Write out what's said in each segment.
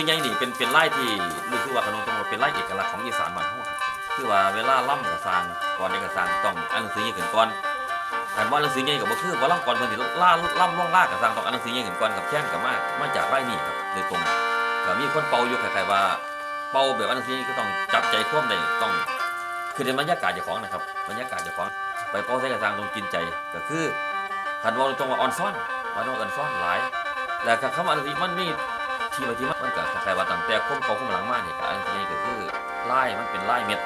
เป็นเป็นไล่ที่รู้สึกว่าขนมตรงเป็นไล่เอกลักษณ์ของอีสานบ้านเฮาครับคือว่าเวลาล่ำกับสร้างก่อนในกับสร้างต้องอ่านหนังสือใหญ่ขึ้นก่อนอันว่าหนังสือใหญ่กับบ่คือว่าล่ำก่อนเพิ่นสิล่าล่ำล่องล่ากับสร้างต้องอ่านหนังสือใหญ่ขึ้นก่อนกับแค่นกับมามาจากไร่นี่ครับโดยตรงก็มีคนเป่าอยู่คล้ายๆว่าเป่าแบบอ่านหนังสือใหญ่ก็ต้องจับใจความได้ต้องคือในบรรยากาศเจ้าของนะครับบรรยากาศเจ้าของไปเป่าใส่กับสร้างต้องกินใจก็คือคันว่าตรงว่าออนซ่อนว่าต้องออนซ่อนหลายแล้วก็คำว่าอันนี้มันมี ที่มาที่มันมันก็คล้ายๆว่าตั้งแต่คนเก่าคนหลังมาเนี่ยอันนี้ก็คือไล่มันเป็นไล่เม็ด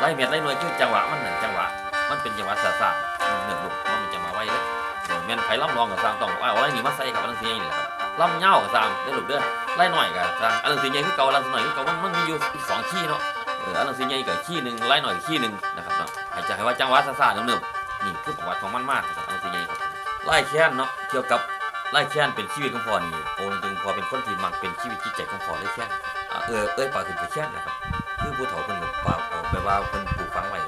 ไล่เม็ดไล่หน่วยคือจังหวะมันหนึ่งจังหวะ มันเป็นจังหวะสาๆมันหนึ่งลูกมันเป็นจังหวะไว้เลยเออแม่นไผล่ำรองกับสร้างต้องเอาไล่นี่มาใส่กับอันนี้นี่แหละครับล่ำเง่ากับสร้างได้ลูกเด้อไล่หน่อยกับสร้างอันนี้ใหญ่คือเก่าอันนี้หน่อยคือเก่ามันมันมีอยู่สองขี้เนาะเอออันนี้ใหญ่กับขี้หนึ่งไล่หน่อยขี้หนึ่งนะครับเนาะอาจจะให้ว่าจังหวะซาๆเนิ่มๆนี่คือประวัติของมันมากครับอันนี้ใหญ่ครับไล่แค้นเนาะเกี่ยวกับไล่แค้นเป็นชีวิตของพ่อนี่โอนตึง อเป็นคนที่มักเป็นชีวิตจิตใจของพอไล่แค่เออเอ้ยปาขึ้นไปแค้นนะครับคือผู้เฒ่าเพิ่นก็ปากเอาไปว่าเพิ่นปลูกฝังไว้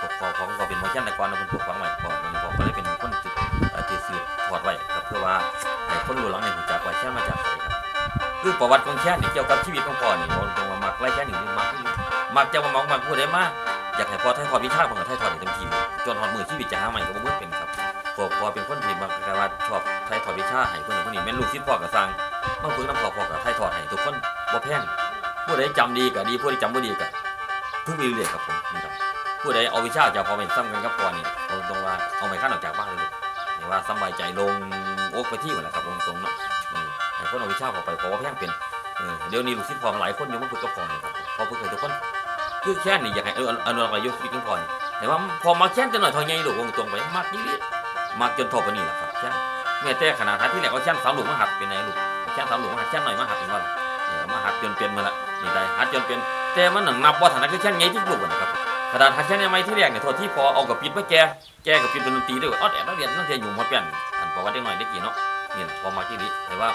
พอพอของพ่อเป็นมอแค้นแต่ก่อนเพิ่นปลูกฝังไว้พอมันพอก็เลยเป็นคนที่อ่าที่สืบทอดไว้ครับเพื่อว่าให้คนรุ่นหลังเนี่ยรู้จักว่าแค้นมาจากไสครับคือประวัติของแค้นนี่เกี่ยวกับชีวิตของพ่อนี่โอนตรงว่ามักไล่แค้นนี่มักมักจะมามักมักผู้ใดมาอยากให้พ่อถ่ายทอดวิชาเพิ่นก็ถ่ายทอดให้เต็มที่จนฮอดมือชีวิตจะหาใหม่ก็บ่เบิดเป็นครับพอพอเป็นคนที่มักกว่าชอบไทยทอดวิชาให้คนนั้นคนนี้แม่นลูกศิษย์พ่อกับสร้าง มาฝึกน้ำพ่อพอกับไทยทอดให้ทุกคนบ่แพงผู้ใดจำดีก็ดีผู้ใดจำบ่ดีก็เพิ่งไปเรื่อยๆครับผมนี่ครับผู้ใดเอาวิชาจากพ่อแม่ซ้ำกันกับพ่อนี่เอาตรงว่าเอาไม่ขั้นออกจากบ้านเลยลูกให้ว่าสบายใจลงโอกไปที่หมดแหละครับตรงๆเนาะเออให้คนเอาวิชาพ่อไปเพราะว่าแพงเป็นเออเดี๋ยวนี้ลูกศิษย์พ่อหลายคนอยู่มาฝึกกับพ่อนี่ครับพ่อฝึกให้ทุกคนคือแค่นี้อยากให้เอออนุรักษ์อายุชีวิตของพ่อนแต่ว่าพอมาแค่นจะหน่อยท่าใหญ่ลูกตรงไปมากนี่มากจนทบกันนี่แหละครับแค่ นแม่อแต่ขนาดทัดที่แหลกว่าแค่นสามหลุมมาหัดเป็นไงลูกแค่นสามหลุมมาหัดแค่นหน่อยมาหัดเป็นว่าเออมาหัดจนเป็นมาละนี่ได้หัดจนเป็นแต่มันหนังนับว่าฐานะคือแค่นไงที่ลูกนะครับขนาดหัดแค่นยังไงที่แรกเนี่ยโทษที่พอเอากับปิดมาแกแกกับปิดเป็นดนตรีด้วยออแอดนักเรียนนั่งเรียนอยู่มาเปลี่ยนอันประวัติเด็กหน่อยเด็กกี่เนาะนี่แหละพอมาที่นี้แต่ว่า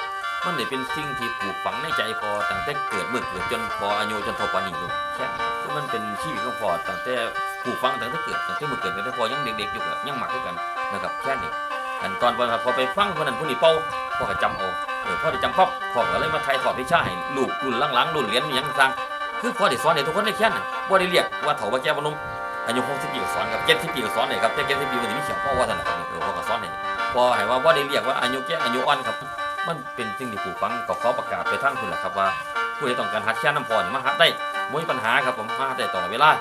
มันเลยเป็นสิ่งที่ปลูกฝังในใจพอตั้งแต่เกิดเมื่อเกิดจนพออายุจนทบปานนี้ลูกแค่มันเป็นชีวิตของพอตั้งแต่ปลูกฝังตั้งแต่เกิดตั้งแต่เมื่อเกิดตั้งแต่พอยังเด็กๆอยู่ก็ยังหมักด้วยกันนะครับแค่นี้ อันตอนพอพอไปฟังคนนั้นคนนี้เป้าพ่อก็จำเอาเออพ่อได้จำปั๊บพ่อก็เลยมาไทยถอดวิชาให้ลูกรุ่นหลังๆรุ่นเรียนอหยังต่างคือพ่อได้สอนให้ทุกคนได้แค่นั้นบ่ได้เรียกว่าเฒ่าว่าแก่บ่หนุ่มอายุ60ปีก็สอนครับ70ปีก็สอนเลยครับแต่70ปีมันสิมีเขียวพ่อว่าซั่นน่ะครับเออพ่อก็สอนให้พ่อให้ว่าบ่ได้เรียกว่าอายุแก่อายุอ่อนครับ มันเป็นสิ่งที่ปลูกฝังก็ขอประกาศไปทางคุณแหละครับว่าผู้ใดต้องการหัดแค่น้ำพอนี่มาหัดได้บ่มีปัญหาครับผมมาหัดได้ตลอดเวลา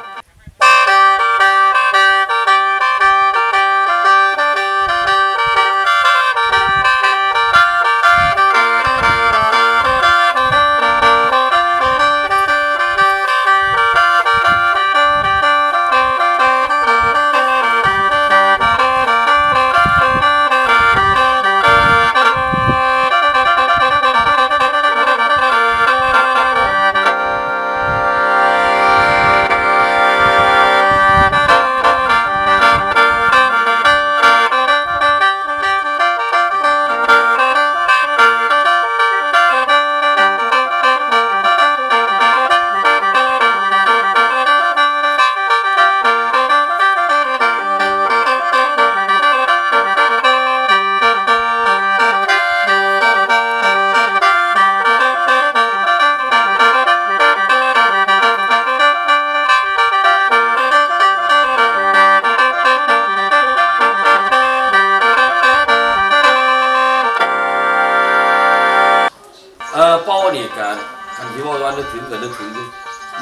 เออเป้านี่การคันที่ว่าว่านึกถึงก็นึกถึง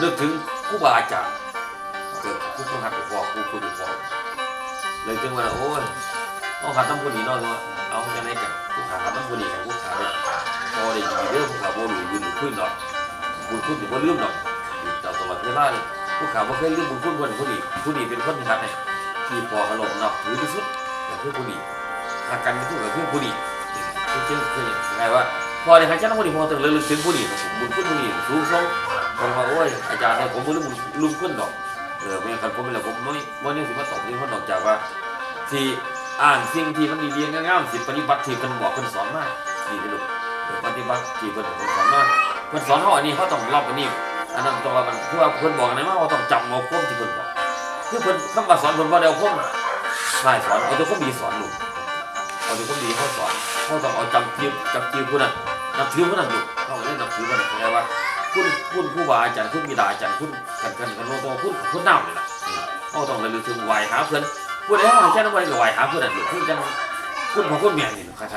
นึกถึงครูบาอาจารย์เกิดครูคนหักไปฟอกครูคนไปฟอกเลยถึงว่าโอ้ยเอาหัดน้ำคนนี้นาะว่าเอาจังไดกับผู้ขาหัดน้ำคนนี้กับผู้ขาพอได้ยินเรื่องผู้ขาบ่รู้บุญขึ้นดอกบุญขึ้นถึงบ่าลืมดอกเจ้าตลอดเวลาเลยผู้ขาบ่เคยลืมบุญคุณคนผู้นี้ผู้นี้เป็นคนที่หัดให้ที่พอเคารพนับถือที่สุดก็คือผู้นี้หักกันที่สุดก็คือผู้นี้คือคือคือไงว่า พอในขันเจ้าน้ำมันพอถึงเรื่องถึงผู้นี้ผมบุญคุณผู้นี้สูงส่งผมว่าโอ้ยอาจารย์เนี่ยผมบ่รู้บุญลุมขึ้นดอกเออไม่คันผมเป็นแล้วผมไม่ไม่เนี่ยสิมาตอบที่คนนอกจากว่าที่อ่านสิ่งที่มันดีๆงามๆสิปฏิบัติที่เพิ่นบอกเพิ่นสอนมานี่นี่ลูกปฏิบัติที่เพิ่นเพิ่นสอนมาเพิ่นสอนเฮาอันนี้เขาต้องรับอันนี้อันนั้นต้องว่ามันคือว่าเพิ่นบอกอันไหนมาเราต้องจำเอาความที่เพิ่นบอกคือเพิ่นคำว่าสอนเพิ่นบ่ได้เอาความใช่สอนเอาแต่ความดีสอนลูกเอาแต่ความดีเขาสอนเขาต้องเอาจำจือจำจือผู้นั้น นับถือมันนั่นลูกเขาเล่นนับถือมันแปลว่าคุณคุณผู้บาอาจารย์คุณบิดาอาจารย์คุณกันกันกันโนโตคุณคุณน้ำเลยล่ะเขาต้องระลึกถึงไหวหาเพื่อนผู้ใดเขาแค่นั้นไว้ก็ไหวหาเพื่อนนั่นหรือคุณจังคุณของคุณเมียนี่ใครใคร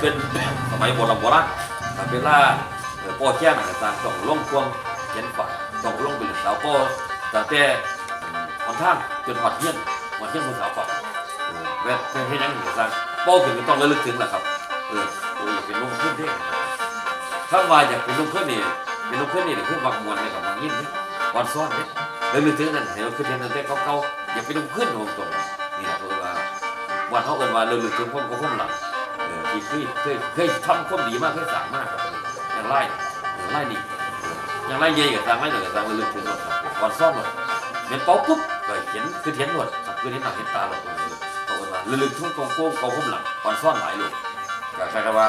เป็นสมัยโบราณโบราณแต่เวลาเอ่อพ่อแจ้งอะไรต่างต้องลงควงเขียนฝันต้องลงเป็นสาวพ่อแต่แต่คนทางจนหอดเฮียนหอดเฮียนคนสาวฝันเวทเป็นให้ยังต่างๆป้อถึงก็ต้องระลึกถึงแหละครับเออโอ้ยอยากเป็นลงขึ้นเท่ถ้าว่าอยากเป็นลงขึ้นนี่เป็นลงขึ้นนี่คือบางมวลเนี่ยกับบางยิ่งนี่วันซ้อนเนี่ยระลึกถึงนั่นเห็นว่าคือเทียนตั้งแต่เก่าๆอยากเป็นลงขึ้นตรงๆนี่แหละเพราะว่าวันเขาเอิ้นว่าระลึกถึงความก็ความหลัง ที่เคยเคยเคยทำความดีมากเคยสร้างมากครับอย่างไรอย่างไรนี่อย่างไรเย่กับสร้างไรหนึ่งกับสร้างระลึกถึงหมดก่อนซ่อมหมดเงินเป๋าปุ๊บก็เห็นคือเห็นหมดคือเห็นหน้าเห็นตาหมดเพราะว่าลึกถึงกองโก้งกองข้มหลังก่อนซ่อนหลายลูกก็ใครก็ว่า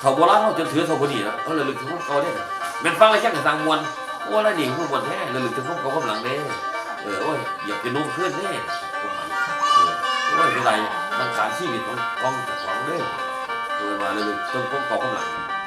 เถาโบราณเขาจนถือเถาพอดีนะเขาระลึกถึงของเนี่ยเป็นฟังอะไรแค่กับสร้างมวลโอ้แล้วนี่ผู้มวลแท้ลึกถึงของเก่มหลังเด้เออโอ้ยอย่าไปนุ่มขึ้นเด้มหมายเออโอ้ยเป็นไรนังขานชีวิตของของจากของเด้ กองข้างหลัง